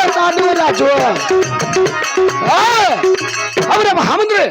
సులతాను రాజు ಅವರ ಮಹಾಮಂತ್ರಿ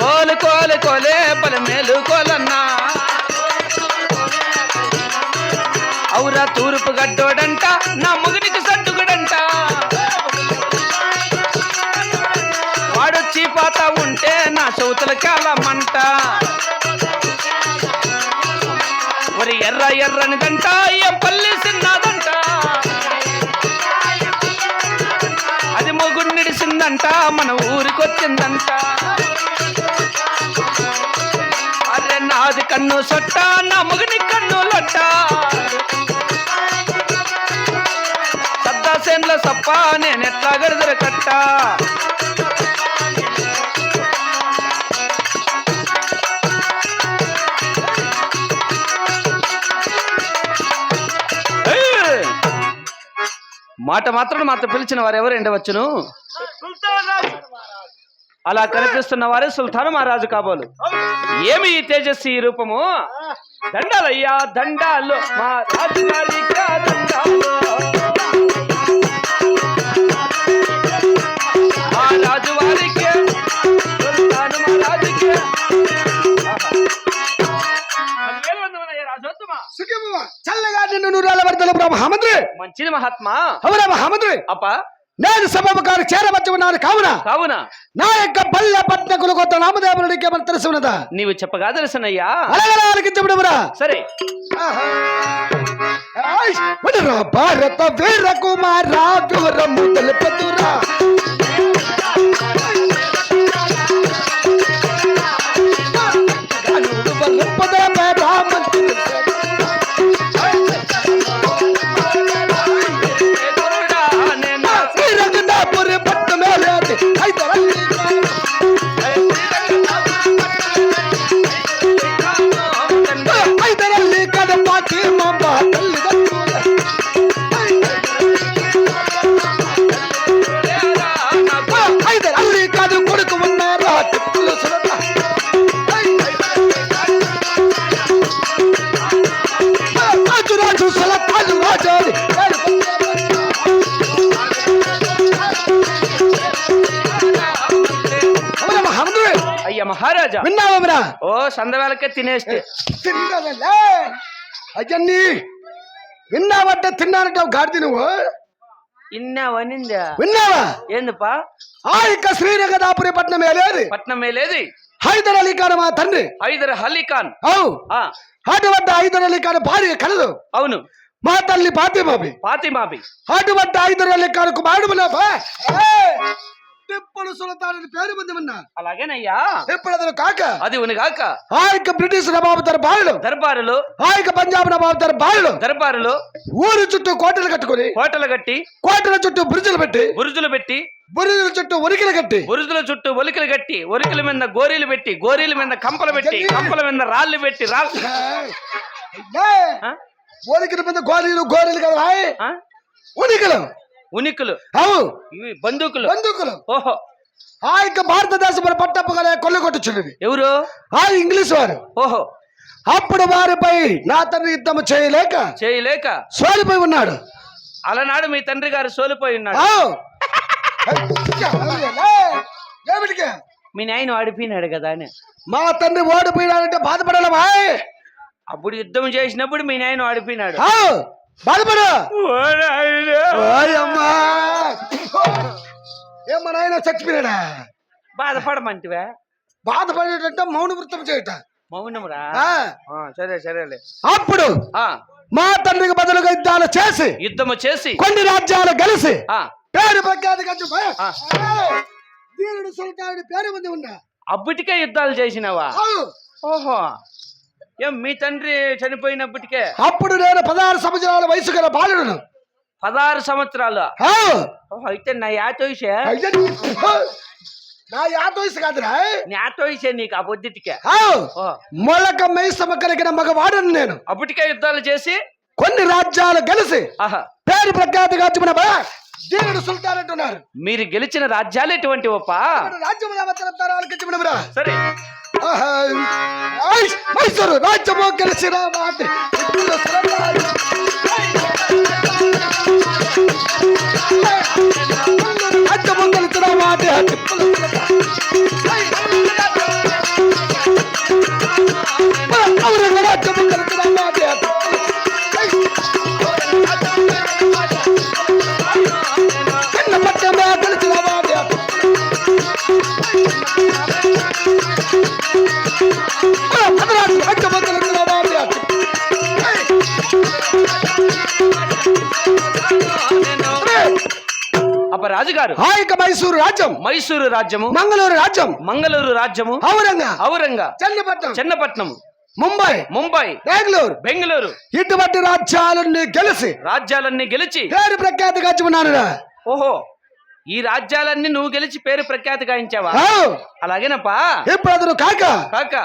కోలు కోలు కోలే పలు మేలు కోలన్నా అవురా తూర్పు గడ్డోడంట నా ముగినికి ఎర్రనిదంట ఏం పల్లి సిన్నదంట అది మొగుడు నిడిసిందంట మన ఊరికొచ్చిందంట. అరే నాది కన్ను సొట్ట నా మొగుని కన్ను లొట్ట. సద్దాసేన్ల సప్ప నేనెట్లా గడదర కట్టా. మాట మాత్రం మాత్రం పిలిచిన వారు ఎవరు ఎండవచ్చును? అలా కనిపిస్తున్న వారే సుల్తాను మహారాజు కాబోలు. ఏమి ఈ తేజస్వి ఈ రూపము? దండాలయ్యా దండాలు మా మంచిది మహాత్మా. అవర మహామంత్రి? అప్ప. నేను సభకు గారు చేరవచ్చు ఉన్నాను కావున. కావున. నా యొక్క బల్ల పట్నకులు కొత్త నామదేవునికి ఏమైనా తెలిసి ఉన్నదా? నీవు చెప్పగా తెలుసునయ్యా అలాగే ఆలకించబడుమరా సరే. భారత వీర కుమార వివరము తెలుపుతురా మహారాజా. విన్నావరా ఓ సందవేళకే తినేస్తే. తిన్నదలే అజన్ని విన్నావంటే తిన్నానంటే గాడిది నువ్వు? ఇన్నావనిందా విన్నావా? ఏందప్పా? ఆ యొక్క శ్రీరంగదాపురి పట్నం ఏలేది పట్నం మేలేది హైదర్ అలీ ఖాన్ మా తండ్రి. హైదర్ అలీ ఖాన్. అవు. అటువంటి హైదర్ అలీ ఖాన్ భార్య కలదు. అవును. మా తల్లి ఫాతిమాబి ఫాతిమాబి అటువంటి హైదర్ అలీ ఖాన్ కుమారుడు టిప్పులు సుల్తాన్ పేరు పొంది ఉన్నా. అలాగేనయ్యా. ఇప్పుడు అతను కాక అది ఉనిగాక ఆ యొక్క బ్రిటిష్ నవాబు దర్బారులు దర్బారులు. ఆ యొక్క పంజాబ్ నవాబు దర్బారులు దర్బారులు. ఊరు చుట్టూ కోటలు కట్టుకుని కోటలు కట్టి కోటల చుట్టూ బ్రిడ్జులు పెట్టి బురుజులు పెట్టి బురుజుల చుట్టూ ఉరికిలు కట్టి బురుజుల చుట్టూ ఒలికలు కట్టి ఒలికల మీద గోరీలు పెట్టి గోరీల మీద కంపలు పెట్టి కంపల మీద రాళ్ళు పెట్టి రాళ్ళు? ఉనికిల మీద గోరీలు గోరీలు కదా హాయ్. ఉనికిలు. అవు. ఇవి బందూకులు బందూకులు ఓహో. ఆ యొక్క భారతదేశం పట్టప్పగలే కొల్లగొట్టుచున్నది ఎవరు? ఆ ఇంగ్లీష్ వారు. ఓహో. అప్పుడు వారిపై నా తండ్రి యుద్ధం చేయలేక చేయలేక సోలిపోయి ఉన్నాడు. అలనాడు మీ తండ్రి గారు సోలిపోయి ఉన్నాడు. ఏమిటికి? మీ నాయన ఆడిపోయినాడు కదా అని. మా తండ్రి ఓడిపోయినాడంటే బాధపడాలి బాయ్ అప్పుడు యుద్ధం చేసినప్పుడు మీ నాయన ఆడిపోయినాడు ఆవ్. బాధపడు. ఏమ్మా నాయన చచ్చిపోయినాడా? బాధపడమంటివే? బాధపడేటంటే మౌన వృత్తం చేయట. మౌనమురా? సరే సరేలే. అప్పుడు ఆ. మా తండ్రికి బదులుగా యుద్ధాలు చేసి యుద్ధము చేసి కొన్ని రాజ్యాలు కలిసి ఆ. పేరు ప్రఖ్యాతి! వీరుడు సుల్తానుడి పేరు మంది ఉన్నా అప్పటికే యుద్ధాలు చేసినావా. ఓహో. ఏం మీ తండ్రి చనిపోయినప్పటికే? అప్పుడు నేను పదహారు సంవత్సరాల వయసు గల బాలుడును. పదహారు సంవత్సరాలు? అయితే నా అయ్య, నా యాత వయసు కాదురా యాతోయిసే నీకు ఆ. ఓ మొలక మైసమ కలిగిన మగవాడను నేను. అప్పటికే యుద్ధాలు చేసి? కొన్ని రాజ్యాలు కలిసి ఆహా. పేరు ప్రఖ్యాతి గాంచిన దీనుడు సుల్తాన్ అంటున్నారు. మీరు గెలిచిన రాజ్యాలు ఎటువంటి ఒప్పా రాజ్యం సరే. మైసూరు రాజ్యము గెలిచిన మాట. రాజ్యము గెలిచిన మాట. అప్ప రాజుగారు. ఆ యొక్క మైసూరు రాజ్యం. మైసూరు రాజ్యము. మంగళూరు రాజ్యం. మంగళూరు రాజ్యము. ఔరంగా. ఔరంగా. చెన్నపట్నం. చెన్నపట్నం ముంబై. ముంబై. బెంగళూరు. బెంగళూరు. ఇటువంటి రాజ్యాలన్నీ గెలిచి. రాజ్యాలన్నీ గెలిచి. పేరు ప్రఖ్యాతి గాంచుకున్నాను ఓహో. ఈ రాజ్యాలన్నీ నువ్వు గెలిచి పేరు ప్రఖ్యాతి గాయించావా అలాగేనప్పా. ఇప్పుడు అతను కాక. కాక.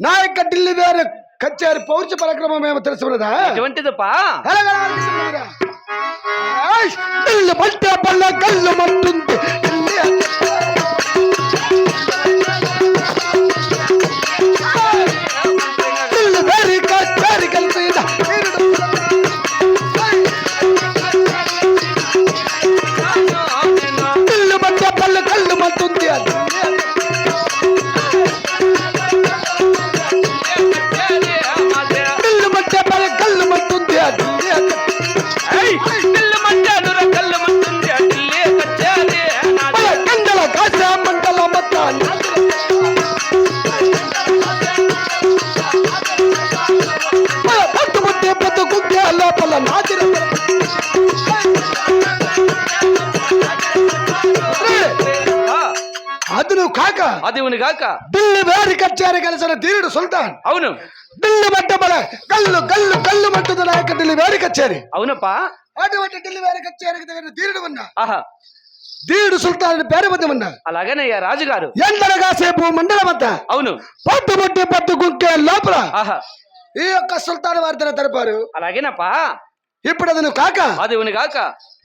నా యొక్క ఢిల్లీ వేరే కచ్చారి పౌరుష పరక్రమం ఏమో తెలుసుకున్నదా ఎటువంటిదప్పా మంటుంది అది నువ్వు కాక అది ఉనిగాక ఢిల్లీ వేరి కచ్చారి కలిసిన ధీరుడు సుల్తాన్. అవును. ఢిల్లీ మట్టబల గల్లు గల్లు గల్లు మట్టుదు నా యొక్క ఢిల్లీ వేరి కచ్చారి అవునప్పా. అటువంటి ఢిల్లీ వేరి కచ్చారికి దగ్గర ధీరుడు ఉన్నా. ఆహా. ధీరుడు సుల్తాన్ అని పేరు పొంది ఉన్నా. అలాగేనయ్యా రాజుగారు. ఎండనగా సేపు మండలం అంతా అవును. పట్టుముట్టి పట్టుకుంటే లోపల ఆహా. ఈ యొక్క సుల్తాన్ వారితో తెలిపారు అలాగేనప్పా. ఇప్పుడు అది నువ్వు కాక అది ఉనిగాక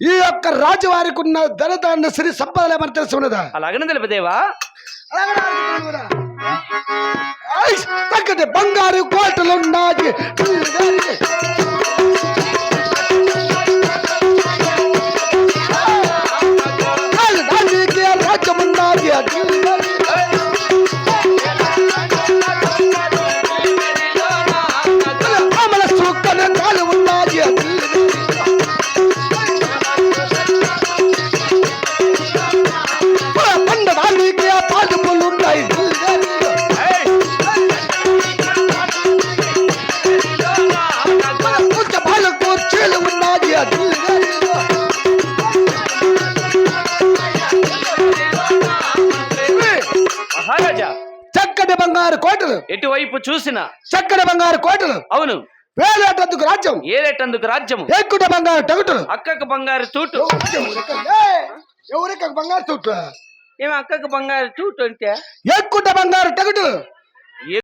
ఈ యొక్క రాజువారికి ఉన్న ధనదాన్ని శ్రీ సంపదలు ఏమని తెలిసి ఉన్నదా? అలాగనే తెలుపదేవా? బంగారు కోటలు మహారాజా. చక్కటి బంగారు కోటలు ఎటువైపు చూసిన. చక్కటి బంగారు కోటలు అవును. వేలాటందుకు రాజ్యం ఏలేటందుకు రాజ్యము. ఎక్కుట బంగారు టగుటలు. అక్కకు బంగారు తూటు. ఎవరికి బంగారు చుట్టూ ఏమి అక్కకు బంగారు తూటు అంటే? ఎక్కుట బంగారు టగుటలు.